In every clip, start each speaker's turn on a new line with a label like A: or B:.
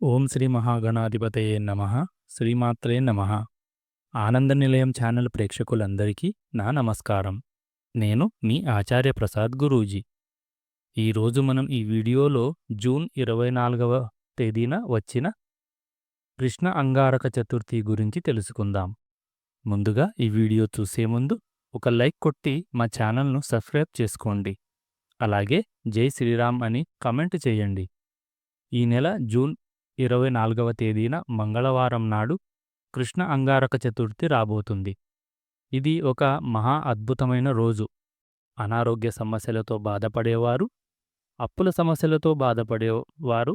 A: ఓం శ్రీ మహాగణాధిపతయే నమ. శ్రీమాత్రే నమ. ఆనంద నిలయం ఛానల్ ప్రేక్షకులందరికీ నా నమస్కారం. నేను మీ ఆచార్య ప్రసాద్ గురూజీ. ఈరోజు మనం ఈ వీడియోలో జూన్ ఇరవై నాలుగవ తేదీన వచ్చిన కృష్ణ అంగారక చతుర్థి గురించి తెలుసుకుందాం. ముందుగా ఈ వీడియో చూసే ముందు ఒక లైక్ కొట్టి మా ఛానల్ను సబ్స్క్రైబ్ చేసుకోండి. అలాగే జై శ్రీరామ్ అని కమెంట్ చేయండి. ఈ నెల జూన్ ఇరవై నాలుగవ తేదీన మంగళవారం నాడు కృష్ణ అంగారక చతుర్థి రాబోతుంది. ఇది ఒక మహా అద్భుతమైన రోజు. అనారోగ్య సమస్యలతో బాధపడేవారు అప్పుల సమస్యలతో బాధపడేవారు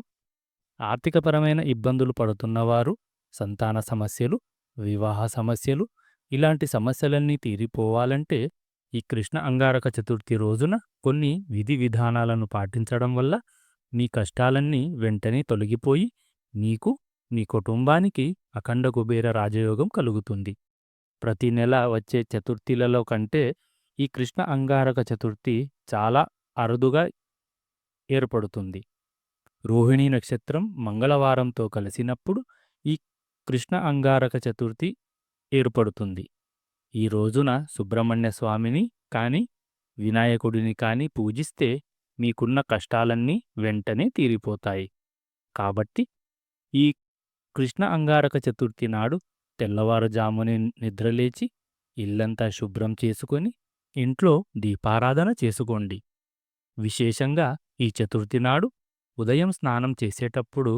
A: ఆర్థికపరమైన ఇబ్బందులు పడుతున్నవారు సంతాన సమస్యలు వివాహ సమస్యలు ఇలాంటి సమస్యలన్నీ తీరిపోవాలంటే ఈ కృష్ణ అంగారక చతుర్థి రోజున కొన్ని విధి విధానాలను పాటించడం వల్ల మీ కష్టాలన్నీ వెంటనే తొలగిపోయి నీకు నీ కుటుంబానికి అఖండ కుబేర రాజయోగం కలుగుతుంది. ప్రతి నెల వచ్చే చతుర్థిలలో కంటే ఈ కృష్ణ అంగారక చతుర్థి చాలా అరుదుగా ఏర్పడుతుంది. రోహిణీ నక్షత్రం మంగళవారంతో కలిసినప్పుడు ఈ కృష్ణ అంగారక చతుర్థి ఏర్పడుతుంది. ఈ రోజున సుబ్రహ్మణ్య స్వామిని కాని వినాయకుడిని కాని పూజిస్తే మీకున్న కష్టాలన్నీ వెంటనే తీరిపోతాయి. కాబట్టి ఈ కృష్ణ అంగారక చతుర్థి నాడు తెల్లవారుజాముని నిద్రలేచి ఇల్లంతా శుభ్రం చేసుకొని ఇంట్లో దీపారాధన చేసుకోండి. విశేషంగా ఈ చతుర్థి నాడు ఉదయం స్నానం చేసేటప్పుడు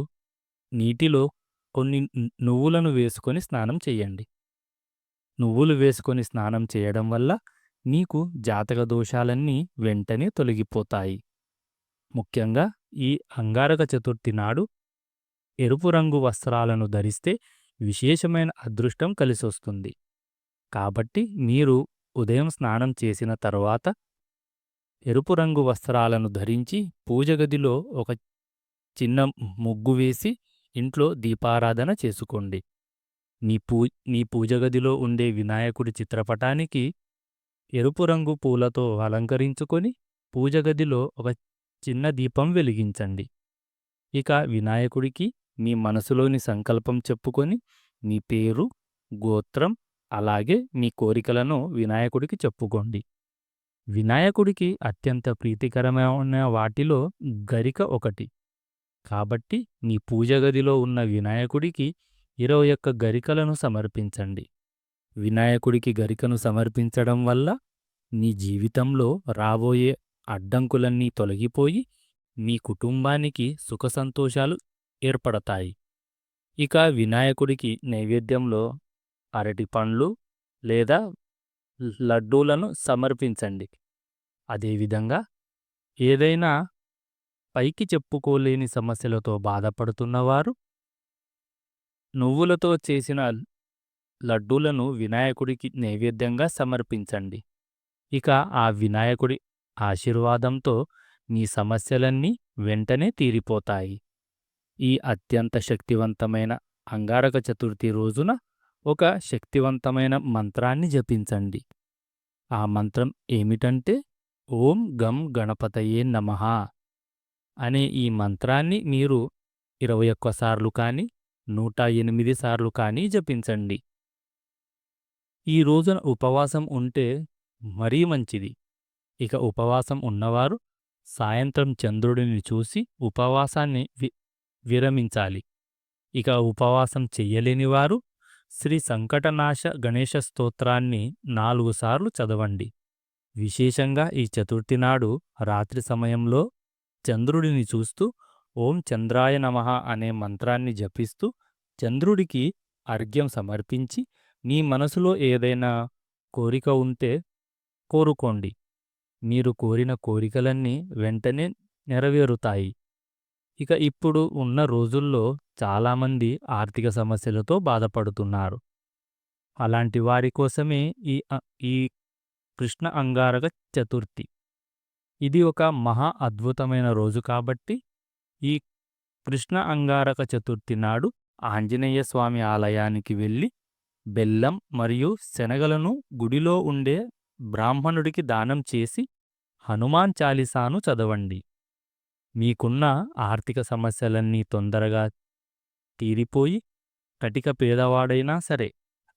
A: నీటిలో కొన్ని నువ్వులను వేసుకొని స్నానం చేయండి. నువ్వులు వేసుకొని స్నానం చేయడం వల్ల నీకు జాతక దోషాలన్నీ వెంటనే తొలగిపోతాయి. ముఖ్యంగా ఈ అంగారక చతుర్థి నాడు ఎరుపు రంగు వస్త్రాలను ధరిస్తే విశేషమైన అదృష్టం కలిసొస్తుంది. కాబట్టి మీరు ఉదయం స్నానం చేసిన తరువాత ఎరుపు రంగు వస్త్రాలను ధరించి పూజగదిలో ఒక చిన్న ముగ్గు వేసి ఇంట్లో దీపారాధన చేసుకోండి. నీ పూ నీ పూజగదిలో ఉండే వినాయకుడి చిత్రపటానికి ఎరుపు రంగు పూలతో అలంకరించుకొని పూజగదిలో ఒక చిన్న దీపం వెలిగించండి. ఇక వినాయకుడికి మీ మనసులోని సంకల్పం చెప్పుకొని మీ పేరు గోత్రం అలాగే మీ కోరికలను వినాయకుడికి చెప్పుకోండి. వినాయకుడికి అత్యంత ప్రీతికరమైన వాటిలో గరిక ఒకటి. కాబట్టి మీ పూజగదిలో ఉన్న వినాయకుడికి ఇరవై ఒక్క గరికలను సమర్పించండి. వినాయకుడికి గరికను సమర్పించడం వల్ల నీ జీవితంలో రాబోయే అడ్డంకులన్నీ తొలగిపోయి మీ కుటుంబానికి సుఖసంతోషాలు ఏర్పడతాయి. ఇక వినాయకుడికి నైవేద్యంలో అరటి పండ్లు లేదా లడ్డూలను సమర్పించండి. అదేవిధంగా ఏదైనా పైకి చెప్పుకోలేని సమస్యలతో బాధపడుతున్నవారు నువ్వులతో చేసిన లడ్డూలను వినాయకుడికి నైవేద్యంగా సమర్పించండి. ఇక ఆ వినాయకుడి ఆశీర్వాదంతో మీ సమస్యలన్నీ వెంటనే తీరిపోతాయి. ఈ అత్యంత శక్తివంతమైన అంగారక చతుర్థి రోజున ఒక శక్తివంతమైన మంత్రాన్ని జపించండి. ఆ మంత్రం ఏమిటంటే ఓం గం గణపతయే నమః అనే ఈ మంత్రాన్ని మీరు ఇరవై ఒక్కసార్లు కానీ నూట ఎనిమిది సార్లు కానీ జపించండి. ఈ రోజున ఉపవాసం ఉంటే మరీ మంచిది. ఇక ఉపవాసం ఉన్నవారు సాయంత్రం చంద్రుడిని చూసి ఉపవాసాన్ని వి విరమించాలి. ఇక ఉపవాసం చెయ్యలేనివారు శ్రీ సంకటనాశ గణేశ స్తోత్రాన్ని నాలుగు సార్లు చదవండి. విశేషంగా ఈ చతుర్థి నాడు రాత్రి సమయంలో చంద్రుడిని చూస్తూ ఓం చంద్రాయ నమః అనే మంత్రాన్ని జపిస్తూ చంద్రుడికి అర్ఘ్యం సమర్పించి మీ మనసులో ఏదైనా కోరిక ఉంటే కోరుకోండి. మీరు కోరిన కోరికలన్నీ వెంటనే నెరవేరుతాయి. ఇక ఇప్పుడు ఉన్న రోజుల్లో చాలామంది ఆర్థిక సమస్యలతో బాధపడుతున్నారు. అలాంటి వారి కోసమే ఈ ఈ కృష్ణ అంగారక చతుర్థి. ఇది ఒక మహా అద్భుతమైన రోజు కాబట్టి ఈ కృష్ణ అంగారక చతుర్థి నాడు ఆంజనేయ స్వామి ఆలయానికి వెళ్ళి బెల్లం మరియు శనగలను గుడిలో ఉండే బ్రాహ్మణుడికి దానం చేసి హనుమాన్ చాలీసాను చదవండి. మీకున్న ఆర్థిక సమస్యలన్నీ తొందరగా తీరిపోయి కటిక పేదవాడైనా సరే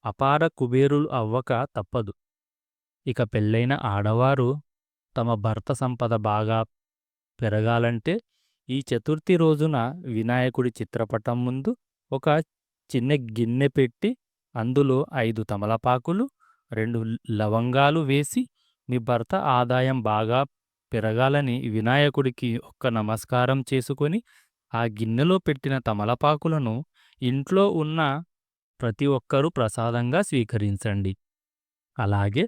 A: అపార కుబేరులు అవ్వక తప్పదు. ఇక పెళ్ళైన ఆడవారు తమ భర్త సంపద బాగా పెరగాలంటే ఈ చతుర్థి రోజున వినాయకుడి చిత్రపటం ముందు ఒక చిన్న గిన్నె పెట్టి అందులో ఐదు తమలపాకులు రెండు లవంగాలు వేసి మీ భర్త ఆదాయం బాగా పెరగాలని వినాయకుడికి ఒక్క నమస్కారం చేసుకొని ఆ గిన్నెలో పెట్టిన తమలపాకులను ఇంట్లో ఉన్న ప్రతి ఒక్కరూ ప్రసాదంగా స్వీకరించండి. అలాగే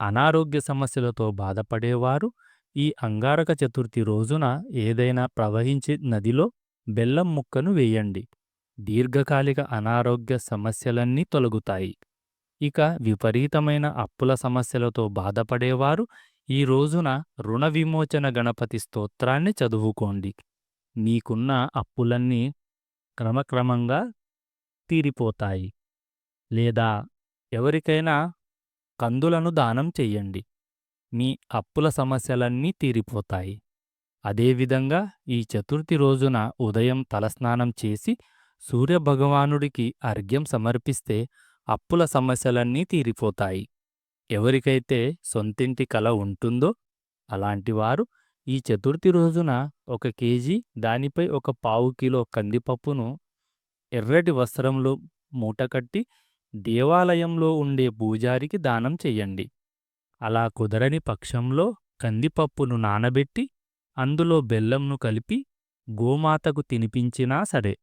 A: అనారోగ్య సమస్యలతో బాధపడేవారు ఈ అంగారక చతుర్థి రోజున ఏదైనా ప్రవహించే నదిలో బెల్లం ముక్కను వేయండి. దీర్ఘకాలిక అనారోగ్య సమస్యలన్నీ తొలగుతాయి. ఇక విపరీతమైన అప్పుల సమస్యలతో బాధపడేవారు ఈ రోజున రుణ విమోచన గణపతి స్తోత్రాన్ని చదువుకోండి. మీకున్న అప్పులన్నీ క్రమక్రమంగా తీరిపోతాయి. లేదా ఎవరికైనా కందులను దానం చెయ్యండి. మీ అప్పుల సమస్యలన్నీ తీరిపోతాయి. అదేవిధంగా ఈ చతుర్థి రోజున ఉదయం తలస్నానం చేసి సూర్యభగవానుడికి అర్ఘ్యం సమర్పిస్తే అప్పుల సమస్యలన్నీ తీరిపోతాయి. ఎవరికైతే సొంతింటి కల ఉంటుందో అలాంటివారు ఈ చతుర్థి రోజున ఒక కేజీ దానిపై ఒక పావు కిలో కందిపప్పును ఎర్రటి వస్త్రంలో మూటకట్టి దేవాలయంలో ఉండే పూజారికి దానం చెయ్యండి అలా కుదరని పక్షంలో కందిపప్పును నానబెట్టి అందులో బెల్లంను కలిపి గోమాతకు తినిపించినా సరే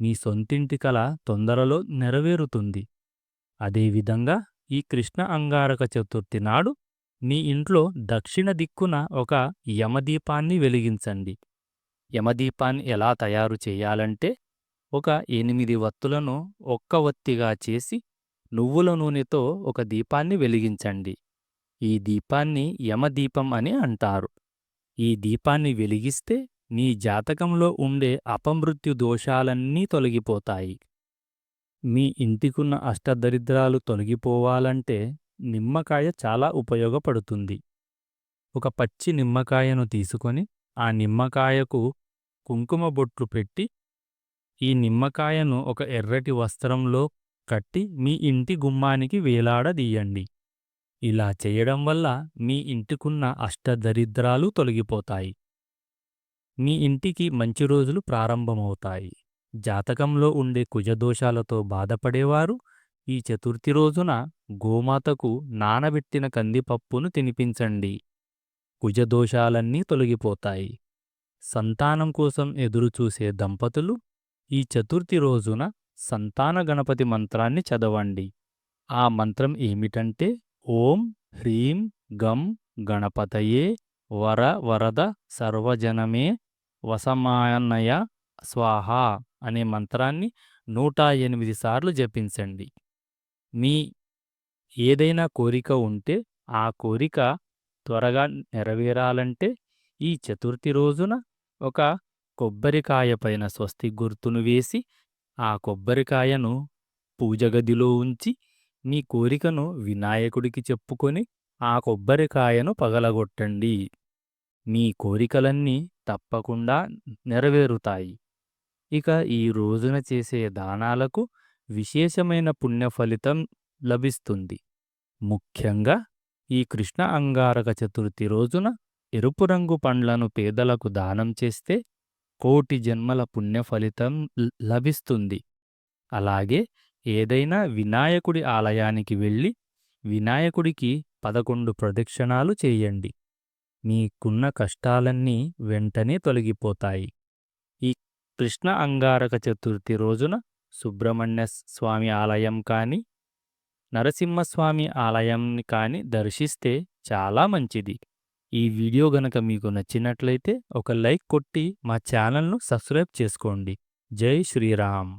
A: మీ సొంతింటి కల తొందరలో నెరవేరుతుంది. అదేవిధంగా ఈ కృష్ణ అంగారక చతుర్థి నాడు మీ ఇంట్లో దక్షిణ దిక్కున ఒక యమదీపాన్ని వెలిగించండి. యమదీపాన్ని ఎలా తయారు చేయాలంటే ఒక ఎనిమిది వత్తులను ఒక్క వత్తిగా చేసి నువ్వుల నూనెతో ఒక దీపాన్ని వెలిగించండి. ఈ దీపాన్ని యమదీపం అని అంటారు. ఈ దీపాన్ని వెలిగిస్తే నీ జాతకంలో ఉండే అపమృత్యు దోషాలన్నీ తొలగిపోతాయి. మీ ఇంటికున్న అష్టదరిద్రాలు తొలగిపోవాలంటే నిమ్మకాయ చాలా ఉపయోగపడుతుంది. ఒక పచ్చి నిమ్మకాయను తీసుకొని ఆ నిమ్మకాయకు కుంకుమ బొట్లు పెట్టి ఈ నిమ్మకాయను ఒక ఎర్రటి వస్త్రంలో కట్టి మీ ఇంటి గుమ్మానికి వేలాడదీయండి. ఇలా చేయడం వల్ల మీ ఇంటికున్న అష్టదరిద్రాలు తొలగిపోతాయి. మీ ఇంటికి మంచి రోజులు ప్రారంభమవుతాయి. జాతకంలో ఉండే కుజదోషాలతో బాధపడేవారు. ఈ చతుర్థి రోజున గోమాతకు నానబెట్టిన కందిపప్పును తినిపించండి. కుజదోషాలన్నీ తొలగిపోతాయి. సంతానం కోసం ఎదురుచూసే దంపతులు ఈ చతుర్థి రోజున సంతాన గణపతి మంత్రాన్ని చదవండి. ఆ మంత్రం ఏమిటంటే ఓం హ్రీం గం గణపతయే వర వరద సర్వజనమే వసమానయ స్వాహ అనే మంత్రాన్ని నూట ఎనిమిది సార్లు జపించండి. మీ ఏదైనా కోరిక ఉంటే ఆ కోరిక త్వరగా నెరవేరాలంటే ఈ చతుర్థి రోజున ఒక కొబ్బరికాయ పైన స్వస్తి గుర్తును వేసి ఆ కొబ్బరికాయను పూజగదిలో ఉంచి మీ కోరికను వినాయకుడికి చెప్పుకొని ఆ కొబ్బరికాయను పగలగొట్టండి. మీ కోరికలన్నీ తప్పకుండా నెరవేరుతాయి. ఇక ఈ రోజున చేసే దానాలకు విశేషమైన పుణ్యఫలితం లభిస్తుంది. ముఖ్యంగా ఈ కృష్ణ అంగారక చతుర్థి రోజున ఎరుపు రంగు పండ్లను పేదలకు దానం చేస్తే కోటి జన్మల పుణ్యఫలితం లభిస్తుంది. అలాగే ఏదైనా వినాయకుడి ఆలయానికి వెళ్ళి వినాయకుడికి పదకొండు ప్రదక్షిణాలు చేయండి. మీకున్న కష్టాలన్నీ వెంటనే తొలగిపోతాయి. కృష్ణ అంగారక చతుర్థి రోజున సుబ్రహ్మణ్య స్వామి ఆలయం కానీ నరసింహస్వామి ఆలయంని కానీ దర్శిస్తే చాలా మంచిది. ఈ వీడియో గనక మీకు నచ్చినట్లయితే ఒక లైక్ కొట్టి మా ఛానల్ను సబ్స్క్రైబ్ చేసుకోండి. జై శ్రీరామ్.